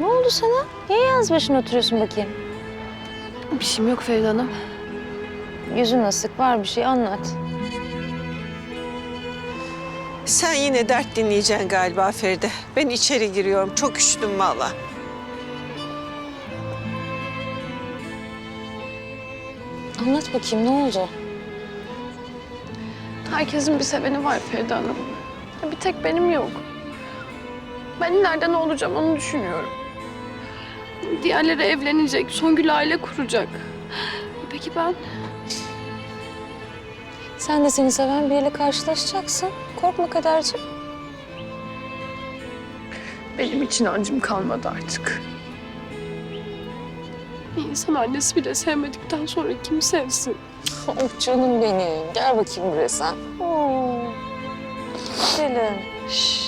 Ne oldu sana? Niye yalnız başına oturuyorsun bakayım? Bir şeyim yok Feride Hanım. Yüzün asık var bir şey anlat. Sen yine dert dinleyeceksin galiba Feride. Ben içeri giriyorum. Çok üşüdüm valla. Anlat bakayım ne oldu? Herkesin bir seveni var Feride Hanım. Ya Bir tek benim yok. Ben ileride ne olacağım onu düşünüyorum. Diğerleri evlenecek, Songül aile kuracak. Peki ben? Sen de seni seven biriyle karşılaşacaksın. Korkma kadarcık. Benim için ancım kalmadı artık. Bir insan annesi bile sevmedikten sonra kim sevsin? Oh canım benim. Gel bakayım buraya sen. Oo. Güzelim. Şş.